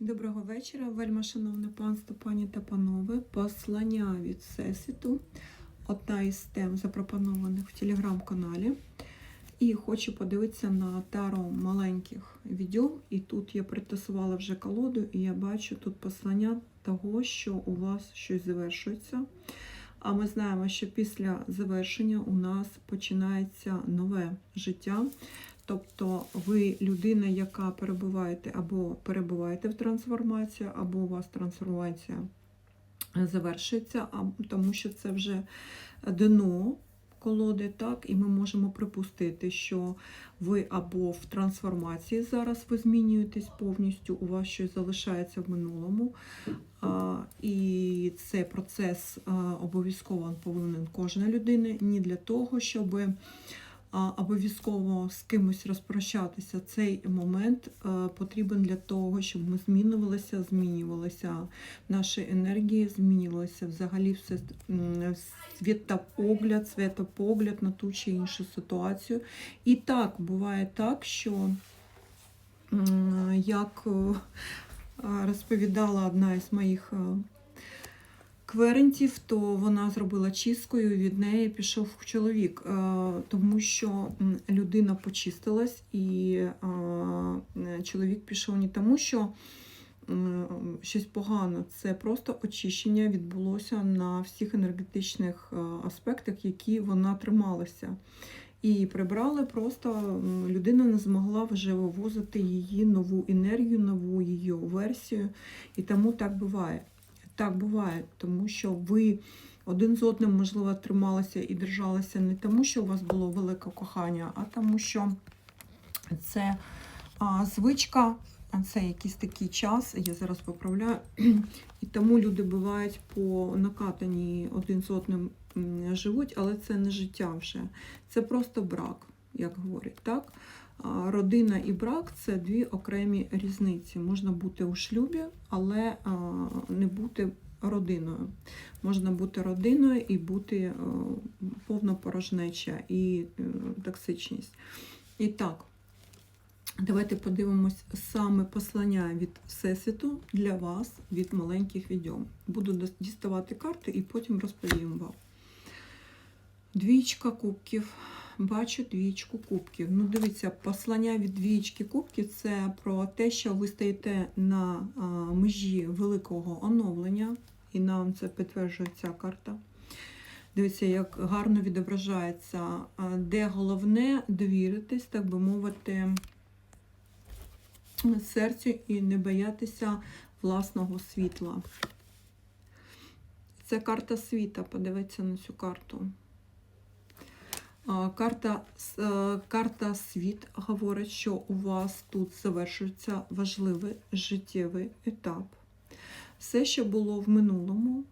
Доброго вечора, вельма шановне панство, пані та панове. Послання від Всесвіту. Одна із тем запропонованих в телеграм-каналі. І хочу подивитися на таро маленьких відео. І тут я притасувала вже колоду, і я бачу тут послання того, що у вас щось завершується. А ми знаємо, що після завершення у нас починається нове життя. Тобто ви людина, яка перебуваєте або перебуваєте в трансформації, або у вас трансформація завершується, тому що це вже дно колоди, так, і ми можемо припустити, що ви або в трансформації зараз ви змінюєтесь повністю, у вас щось залишається в минулому. І цей процес обов'язково повинен кожна людина, не для того, щоб а, обов'язково з кимось розпрощатися. Цей момент е, потрібен для того, щоб ми змінювалися, змінювалися наші енергії, змінювалося взагалі все світопогляд, світопогляд на ту чи іншу ситуацію. І так, буває так, що як е, розповідала одна із моїх е, кверентів, то вона зробила чисткою, від неї пішов чоловік, е, тому що людина почистилась, і чоловік пішов не тому, що щось погано, це просто очищення відбулося на всіх енергетичних е, аспектах, які вона трималася. І прибрали просто людина не змогла вже вивозити її нову енергію, нову її версію. І тому так буває. Так буває, тому що ви один з одним, можливо, трималися і держалися не тому, що у вас було велике кохання, а тому, що це а, звичка, а це якийсь такий час, я зараз поправляю. І тому люди бувають по накатанні один з одним живуть, але це не життя вже. Це просто брак, як говорять. так? Родина і брак це дві окремі різниці. Можна бути у шлюбі, але не бути родиною. Можна бути родиною і бути е, повна порожнеча і е, токсичність. І так, давайте подивимось саме послання від Всесвіту для вас від маленьких відьом. Буду діставати карти і потім розповім вам. Двічка кубків. Бачу двічку кубків. Ну, дивіться, послання від двічки кубків це про те, що ви стоїте на а, межі великого оновлення, і нам це підтверджує ця карта. Дивіться, як гарно відображається, де головне довіритись, так би мовити, серцю і не боятися власного світла. Це карта світа. Подивіться на цю карту. Карта, е, карта світ говорить, що у вас тут завершується важливий життєвий етап. Все, що було в минулому,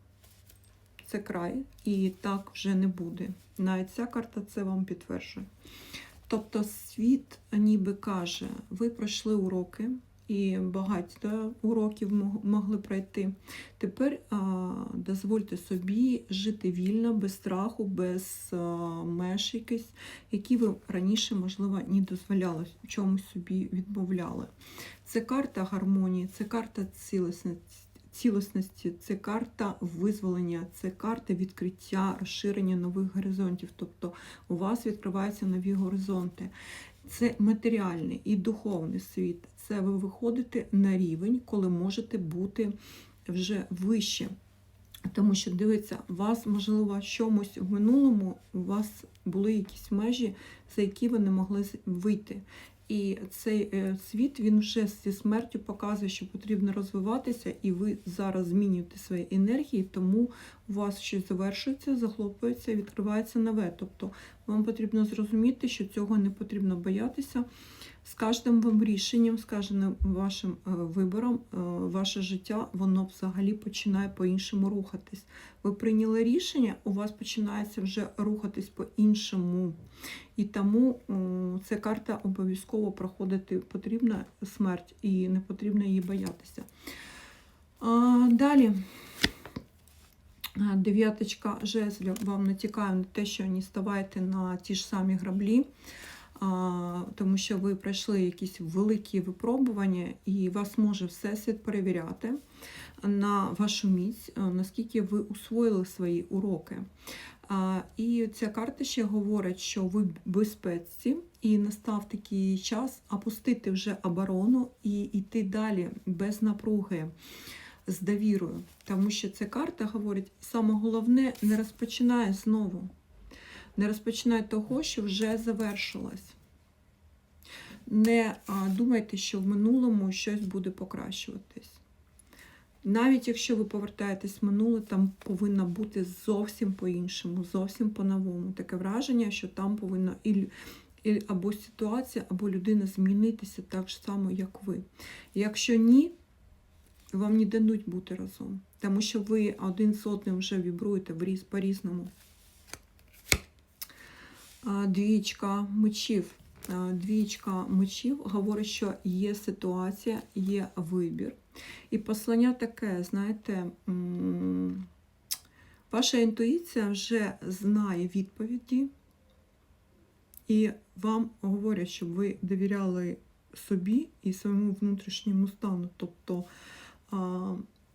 це край, і так вже не буде. Навіть ця карта це вам підтверджує. Тобто світ ніби каже, ви пройшли уроки, і багато уроків могли пройти. Тепер а, дозвольте собі жити вільно, без страху, без а, меж якихось, які ви раніше, можливо, не дозволяли, чомусь собі відмовляли. Це карта гармонії, це карта цілісності. Цілісності, це карта визволення, це карта відкриття, розширення нових горизонтів. Тобто у вас відкриваються нові горизонти. Це матеріальний і духовний світ. Це ви виходите на рівень, коли можете бути вже вище. Тому що дивіться, вас, можливо, чомусь в минулому у вас були якісь межі, за які ви не могли вийти. І цей е, світ він вже зі смертю показує, що потрібно розвиватися, і ви зараз змінюєте свої енергії, тому у вас щось завершується, захлопується, відкривається нове. Тобто вам потрібно зрозуміти, що цього не потрібно боятися. З кожним вам рішенням, з кожним вашим е, вибором, е, ваше життя воно взагалі починає по-іншому рухатись. Ви прийняли рішення, у вас починається вже рухатись по-іншому. І тому ця карта обов'язково проходити потрібна смерть і не потрібно її боятися. Далі. А, Дев'яточка жезлів вам натякає на те, що не ставайте на ті ж самі граблі. тому що ви пройшли якісь великі випробування, і вас може Всесвіт перевіряти на вашу міць, наскільки ви усвоїли свої уроки. І ця карта ще говорить, що ви в безпеці, і настав такий час опустити вже оборону і йти далі без напруги, з довірою. Тому що ця карта говорить, саме головне, не розпочинає знову. Не розпочинай того, що вже завершилось. Не думайте, що в минулому щось буде покращуватись. Навіть якщо ви повертаєтесь в минуле, там повинно бути зовсім по-іншому, зовсім по-новому. Таке враження, що там повинна і, і або ситуація, або людина змінитися так само, як ви. Якщо ні, вам не дадуть бути разом, тому що ви один з одним вже вібруєте по-різному. Двічка мечів. Двічка мечів говорить, що є ситуація, є вибір. І послання таке, знаєте, ваша інтуїція вже знає відповіді, і вам говорять, щоб ви довіряли собі і своєму внутрішньому стану. Тобто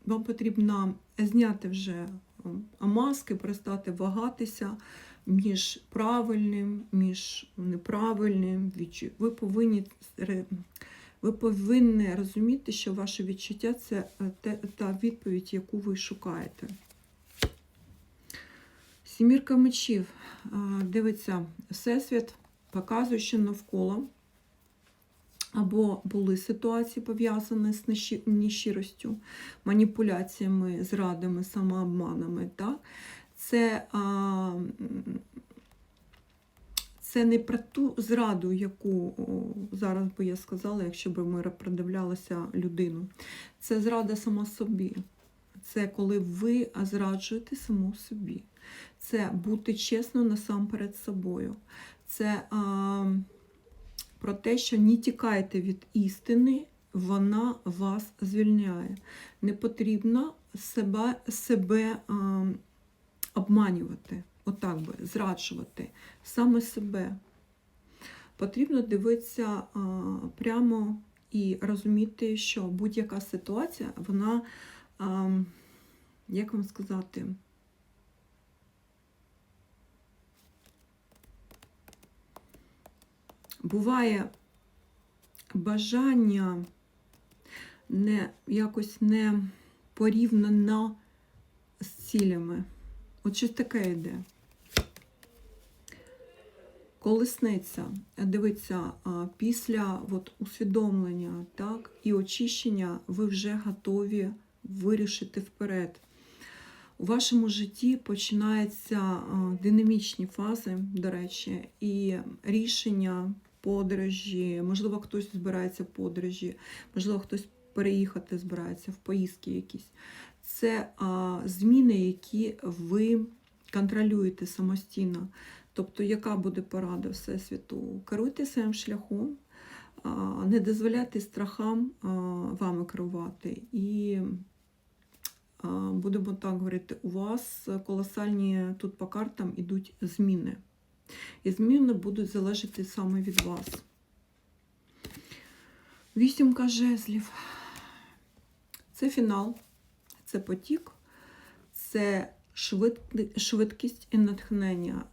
вам потрібно зняти вже м, маски, перестати вагатися між правильним, між неправильним. Ви повинні ви повинні розуміти, що ваше відчуття це е, та відповідь, яку ви шукаєте. Сімірка мечів. Дивиться, Всесвіт показує, що навколо або були ситуації пов'язані з нещи- нещиростю, маніпуляціями, зрадами, самообманами. Так? Це, а, це не про ту зраду, яку зараз би я сказала, якщо б ми продивлялися людину. Це зрада сама собі. Це коли ви зраджуєте саму собі. Це бути чесно насамперед собою. Це а, про те, що не тікайте від істини, вона вас звільняє. Не потрібно себе, себе а, обманювати, отак би, зраджувати саме себе. Потрібно дивитися а, прямо і розуміти, що будь-яка ситуація, вона, а, як вам сказати, буває бажання не якось не порівняно з цілями. От щось таке йде. Колесниця, дивиться, після от, усвідомлення так, і очищення ви вже готові вирішити вперед. У вашому житті починаються динамічні фази, до речі, і рішення, подорожі, можливо, хтось збирається в подорожі, можливо, хтось переїхати збирається в поїздки якісь. Це а, зміни, які ви контролюєте самостійно. Тобто, яка буде порада Всесвіту? Керуйте своїм шляхом, а, не дозволяйте страхам а, вами керувати. І а, будемо так говорити, у вас колосальні тут по картам ідуть зміни. І зміни будуть залежати саме від вас. Вісімка жезлів. Це фінал, це потік, це швидкість і натхнення.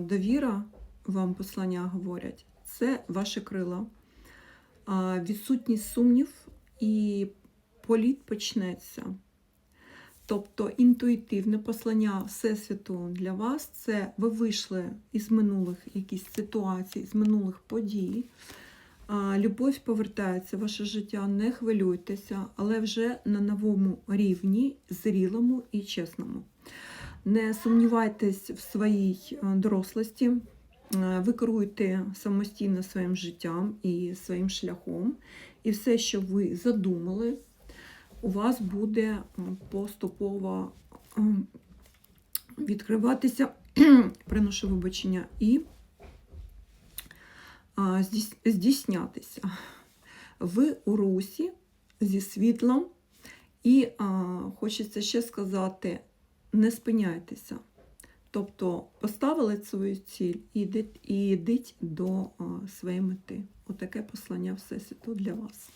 Довіра, вам послання говорять, це ваші крила. Відсутність сумнів і політ почнеться. Тобто інтуїтивне послання Всесвіту для вас це ви вийшли із минулих якісь ситуацій, з минулих подій. Любов повертається в ваше життя, не хвилюйтеся, але вже на новому рівні, зрілому і чесному. Не сумнівайтесь в своїй е, дорослості, е, ви керуєте самостійно своїм життям і своїм шляхом, і все, що ви задумали, у вас буде поступово е, відкриватися, приношу вибачення, і здійснятися. Ви у русі зі світлом, і хочеться ще сказати: не спиняйтеся. Тобто поставили свою ціль і йдіть, і йдіть до а, своєї мети. Отаке послання Всесвіту для вас.